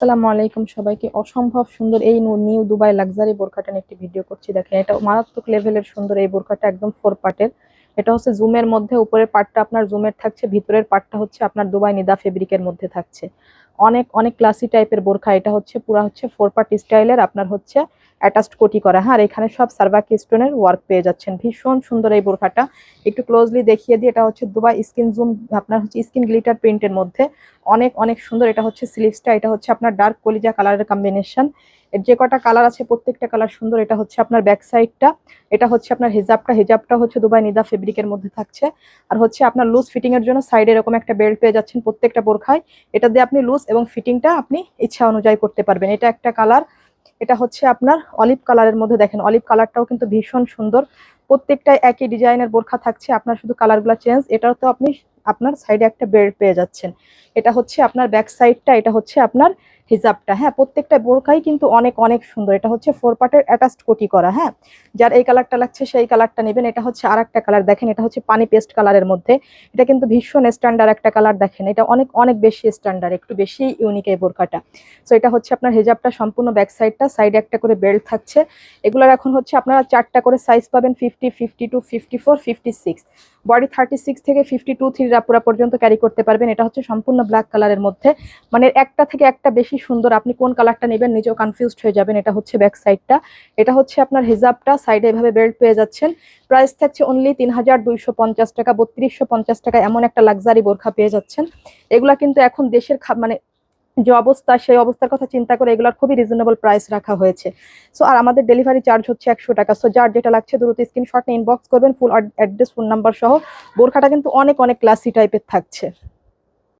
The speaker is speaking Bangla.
আসসালামু আলাইকুম সবাইকে। অসম্ভব সুন্দর এই নিউ দুবাই লাক্সারি বোরখাটা নিয়ে একটি ভিডিও করছি। দেখেন, এটা মারাত্মক লেভেলের সুন্দর এই বোরখাটা একদম ফোর পার্টের এটা হচ্ছে জুমের মধ্যে, উপরের পার্টটা আপনার জুমের থাকছে, ভিতরের পার্টটা হচ্ছে আপনার দুবাই নিদা ফেব্রিকের মধ্যে থাকছে। অনেক অনেক ক্লাসি টাইপের বোরখা, এটা হচ্ছে পুরা হচ্ছে ফোর পার্ট স্টাইলের আপনার হচ্ছে অ্যাটাচড কোটি করা। হ্যাঁ আর এখানে সব সার্ভাক স্টোনের ওয়ার্ক পেয়ে যাচ্ছেন। ভীষণ সুন্দর এই বোরখাটা। একটু ক্লোজলি দেখিয়ে দিই, এটা হচ্ছে দুবাই স্কিন জুম, আপনার হচ্ছে স্কিন গ্লিটার প্রিন্টের মধ্যে। অনেক অনেক সুন্দর, এটা হচ্ছে স্লিভসটা এটা হচ্ছে আপনার ডার্ক কলিজা কালারের কম্বিনেশন এর যে কটা কালার আছে, প্রত্যেকটা কালার সুন্দর, এটা হচ্ছে আপনার ব্যাক সাইডটা এটা হচ্ছে আপনার হিজাবটা হিজাবটা হচ্ছে দুবাই নিদা ফেব্রিকের মধ্যে থাকছে। আর হচ্ছে আপনার লুজ ফিটিং এর জন্য সাইডে এরকম একটা বেল্ট পেয়ে যাচ্ছেন প্রত্যেকটা বোরখায়। এটা দিয়ে আপনি লুজ এবং ফিটিংটা আপনি ইচ্ছা অনুযায়ী করতে পারবেন। এটা একটা কালার এটা হচ্ছে আপনার অলিভ কালারের মধ্যে দেখেন অলিভ কালারটাও কিন্তু ভীষণ সুন্দর। প্রত্যেকটাই একই ডিজাইনের বোরখা থাকছে, আপনার শুধু কালারগুলো চেঞ্জ এটাও তো আপনি আপনার সাইডে একটা বেল্ট পেয়ে যাচ্ছেন। এটা হচ্ছে আপনার ব্যাক সাইডটা এটা হচ্ছে আপনার হিজাবটা। হ্যাঁ প্রত্যেকটা বোরখাই কিন্তু অনেক অনেক সুন্দর। এটা হচ্ছে ফোর পার্টের অ্যাটাচড কোটি করা হ্যাঁ? যার এই কালারটা লাগছে, সেই কালারটা নেবেন। এটা হচ্ছে আর একটা কালার দেখেন, এটা হচ্ছে পানি পেস্ট কালারের মধ্যে। এটা কিন্তু ভীষণ স্ট্যান্ডার্ড একটা কালার দেখেন। এটা অনেক অনেক বেশি স্ট্যান্ডার্ড একটু বেশি ইউনিক এই বোরখাটা। সো এটা হচ্ছে আপনার হিজাবটা সম্পূর্ণ ব্যাক সাইডটা সাইডে একটা করে বেল্ট থাকছে। এগুলোর এখন হচ্ছে আপনারা চারটা করে সাইজ পাবেন fifty fifty two fifty four fifty six body thirty six থেকে ফিফটি টু থ্রি রাপুরা পর্যন্ত ক্যারি করতে পারবেন। এটা হচ্ছে সম্পূর্ণ ব্ল্যাক কালারের মধ্যে। মানে একটা থেকে একটা বেশি সুন্দর আপনি কোন কালারটা নেবেন নিজেও কনফিউজড হয়ে যাবেন। এটা হচ্ছে ব্যাক সাইডটা এটা হচ্ছে আপনার হিজাবটা। সাইডে এভাবে বেল্ট পেয়ে যাচ্ছেন। প্রাইস থাকছে অনলি তিন হাজার দুইশো পঞ্চাশ টাকা, বত্রিশশো পঞ্চাশ টাকা এমন একটা লাক্সারি বোরখা পেয়ে যাচ্ছেন। এগুলা কিন্তু এখন দেশের মানে যে অবস্থা, সেই অবস্থার কথা চিন্তা করে এগুলোর খুবই রিজনেবল প্রাইস রাখা হয়েছে। সো আর আমাদের ডেলিভারি চার্জ হচ্ছে একশো টাকা। সো যার যেটা লাগছে দ্রুত স্ক্রিনশট ইনবক্স করবেন ফুল অ্যাড্রেস ফোন নাম্বার সহ। বোরখাটা কিন্তু অনেক অনেক ক্লাসি টাইপের থাকছে।